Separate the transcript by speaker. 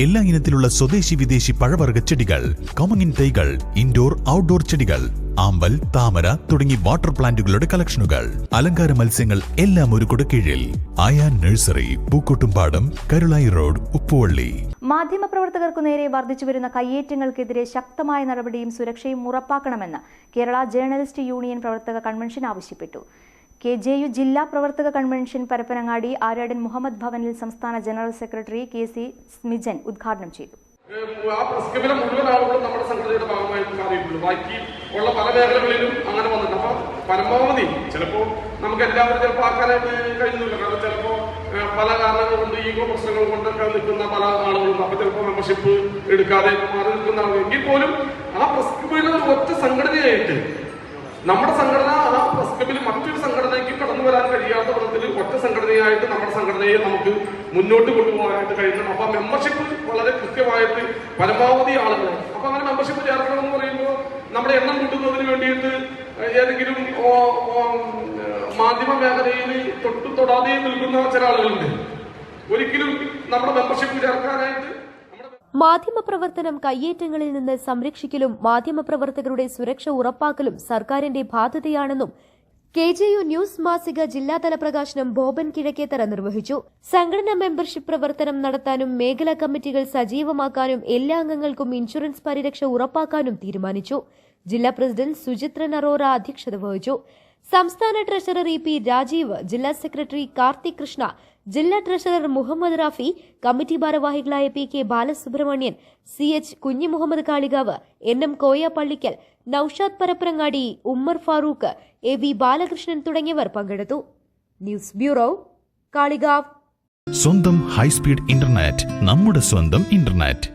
Speaker 1: എല്ലാ ഇനത്തിലുള്ള സ്വദേശി വിദേശി പഴവർഗ ചെടികൾ കോമങ്ങിൻ തൈകൾ ഇൻഡോർ ഔട്ട്ഡോർ ചെടികൾ ആമ്പൽ താമര തുടങ്ങി വാട്ടർ പ്ലാന്റുകളുടെ കളക്ഷനുകൾ അലങ്കാര മത്സ്യങ്ങൾ എല്ലാം ഒരു കുട കീഴിൽ ആയാ നഴ്സറി പൂക്കോട്ടുംപാടം കരുളായി റോഡ് ഉപ്പുവള്ളി.
Speaker 2: മാധ്യമപ്രവർത്തകർക്കു നേരെ വർദ്ധിച്ചുവരുന്ന കയ്യേറ്റങ്ങൾക്കെതിരെ ശക്തമായ നടപടിയും സുരക്ഷയും ഉറപ്പാക്കണമെന്ന് കേരള ജേർണലിസ്റ്റ് യൂണിയൻ പ്രവർത്തക കൺവെൻഷൻ ആവശ്യപ്പെട്ടു. കെ ജെ യു ജില്ലാ പ്രവർത്തക കൺവെൻഷൻ പരപ്പനങ്ങാടി ആരാടൻ മുഹമ്മദ് ഭവനിൽ സംസ്ഥാന general secretary K C Smijan ഉദ്ഘാടനം ചെയ്തു.
Speaker 3: ആ ബാക്കി ഉള്ള പല മേഖലകളിലും അങ്ങനെ വന്നിട്ട് അപ്പൊ പരമാവധി ചിലപ്പോൾ നമുക്ക് എല്ലാവരും ചിലപ്പോൾ ആക്കാനായിട്ട് കഴിയുന്നില്ല കാരണം ചിലപ്പോൾ പല കാരണങ്ങൾ കൊണ്ട് ഈഗോ പ്രശ്നങ്ങൾ കൊണ്ടൊക്കെ നിൽക്കുന്ന പല ആളുകളും അപ്പൊ ചിലപ്പോൾ മെമ്പർഷിപ്പ് എടുക്കാതെ മാറി നിൽക്കുന്ന ആളുകൾ. എങ്കിൽ പോലും ആ പ്രസ് ഒറ്റ സംഘടനയായിട്ട് നമ്മുടെ സംഘടന ആ പ്രസ് ക്ലബിൽ മറ്റൊരു സംഘടനയ്ക്ക് കടന്നു വരാൻ കഴിയാത്ത വിധത്തിൽ ഒറ്റ സംഘടനയായിട്ട് നമ്മുടെ സംഘടനയെ നമുക്ക് മുന്നോട്ട് കൊണ്ടുപോകാനായിട്ട് കഴിയണം അപ്പൊ മെമ്പർഷിപ്പ് വളരെ കൃത്യമായിട്ട് പരമാവധി ആളുകൾ അപ്പൊ അങ്ങനെ മെമ്പർഷിപ്പ് ചേർക്കണം എന്ന് പറയുമ്പോൾ നമ്മുടെ എണ്ണം കൂട്ടുന്നതിന് വേണ്ടിയിട്ട് ഏതെങ്കിലും മാധ്യമ മേഖലയിൽ തൊട്ടു തൊടാതെ നിൽക്കുന്ന ചില ആളുകളുണ്ട്. ഒരിക്കലും നമ്മുടെ മെമ്പർഷിപ്പ് ചേർക്കാനായിട്ട് മാധ്യമ
Speaker 4: മാധ്യമപ്രവർത്തനം കയ്യേറ്റങ്ങളിൽ നിന്ന് സംരക്ഷിക്കലും മാധ്യമപ്രവർത്തകരുടെ സുരക്ഷ ഉറപ്പാക്കലും സർക്കാരിന്റെ ബാധ്യതയാണെന്നും കെ ജെ യു ന്യൂസ് മാസിക ജില്ലാതല പ്രകാശനം ബോബൻ കിഴക്കേത്തറ നിർവഹിച്ചു. സംഘടനാ മെമ്പർഷിപ്പ് പ്രവർത്തനം നടത്താനും മേഖലാ കമ്മിറ്റികൾ സജീവമാക്കാനും എല്ലാ അംഗങ്ങൾക്കും ഇൻഷുറൻസ് പരിരക്ഷ ഉറപ്പാക്കാനും തീരുമാനിച്ചു. ജില്ലാ പ്രസിഡന്റ് സുചിത്രൻ അറോറ അധ്യക്ഷത വഹിച്ചു. സംസ്ഥാന ട്രഷറർ ഇ പി രാജീവ് ജില്ലാ സെക്രട്ടറി കാർത്തിക് കൃഷ്ണ ജില്ലാ ട്രഷറർ മുഹമ്മദ് റാഫി കമ്മിറ്റി ഭാരവാഹികളായ P K Balasubramanian C H Kunhi Muhammad Kalikavu N M Koya Pallikkal Noushad Parappanangadi Ummer Farooq A V Balakrishnan തുടങ്ങിയവർ പങ്കെടുത്തു. News bureau Kalikavu.
Speaker 1: സ്വന്തം ഹൈസ്പീഡ് ഇന്റർനെറ്റ് നമ്മുടെ സ്വന്തം ഇന്റർനെറ്റ്.